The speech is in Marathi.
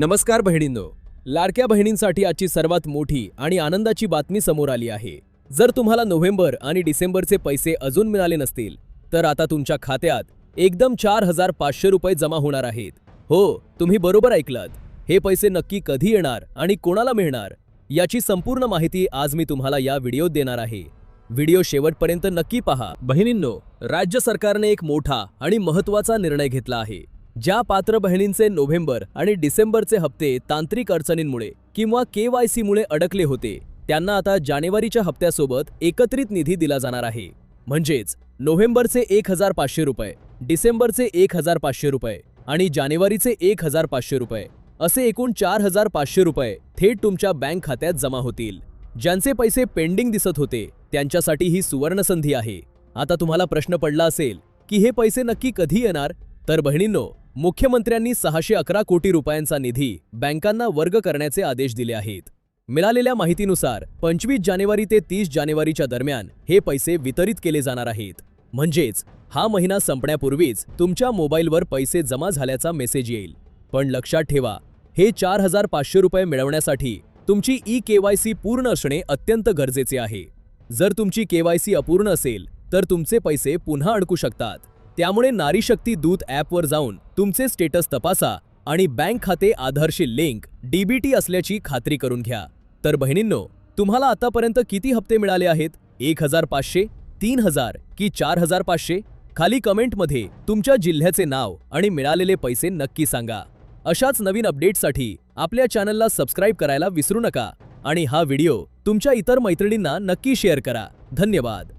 नमस्कार बहिणींनो. लाडक्या बहिणींसाठी आजची सर्वात मोठी आणि आनंदाची बातमी समोर आली आहे. जर तुम्हाला नोव्हेंबर आणि डिसेंबरचे पैसे अजून मिळाले नसतील तर आता तुमच्या खात्यात एकदम चार हजार पाचशे रुपये जमा होणार आहेत. हो तुम्ही बरोबर ऐकलात. हे पैसे नक्की कधी येणार आणि कोणाला मिळणार याची संपूर्ण माहिती आज मी तुम्हाला या व्हिडिओत देणार आहे. व्हिडिओ शेवटपर्यंत नक्की पहा. बहिणींनो राज्य सरकारने एक मोठा आणि महत्त्वाचा निर्णय घेतला आहे. ज्या पात्र बहिणींचे नोव्हेंबर आणि डिसेंबरचे हप्ते तांत्रिक अडचणींमुळे किंवा के वाय सीमुळे अडकले होते त्यांना आता जानेवारीच्या हप्त्यासोबत एकत्रित निधी दिला जाणार आहे. म्हणजेच नोव्हेंबरचे एक हजार पाचशे रुपये डिसेंबरचे एक हजार पाचशे रुपये आणि जानेवारीचे एक हजार पाचशे रुपये असे एकूण चार हजार पाचशे रुपये थेट तुमच्या बँक खात्यात जमा होतील. ज्यांचे पैसे पेंडिंग दिसत होते त्यांच्यासाठी ही सुवर्णसंधी आहे. आता तुम्हाला प्रश्न पडला असेल की हे पैसे नक्की कधी येणार? तर बहिणींनो मुख्यमंत्र्यांनी सहाशे अकरा कोटी रुपयांचा निधी बँकांना वर्ग करण्याचे आदेश दिले आहेत. मिळालेल्या माहितीनुसार पंचवीस जानेवारी ते तीस जानेवारीच्या दरम्यान हे पैसे वितरित केले जाणार आहेत. म्हणजेच हा महिना संपण्यापूर्वीच तुमच्या मोबाईलवर पैसे जमा झाल्याचा मेसेज येईल. पण लक्षात ठेवा हे चार हजार पाचशे रुपये मिळवण्यासाठी तुमची ई केवायसी पूर्ण असणे अत्यंत गरजेचे आहे. जर तुमची केवायसी अपूर्ण असेल तर तुमचे पैसे पुन्हा अडकू शकतात. त्यामुळे नारी शक्ती दूत ॲपवर जाऊन तुमचे स्टेटस तपासा आणि बँक खाते आधारशी लिंक डीबीटी असल्याची खात्री करून घ्या. तर बहिणींनो तुम्हाला आतापर्यंत किती हप्ते मिळाले आहेत? एक हजार पाचशे तीन हजार की चार हजार पाचशे? खाली कमेंटमध्ये तुमच्या जिल्ह्याचे नाव आणि मिळालेले पैसे नक्की सांगा. अशाच नवीन अपडेट्ससाठी आपल्या चॅनलला सबस्क्राईब करायला विसरू नका आणि हा व्हिडिओ तुमच्या इतर मैत्रिणींना नक्की शेअर करा. धन्यवाद.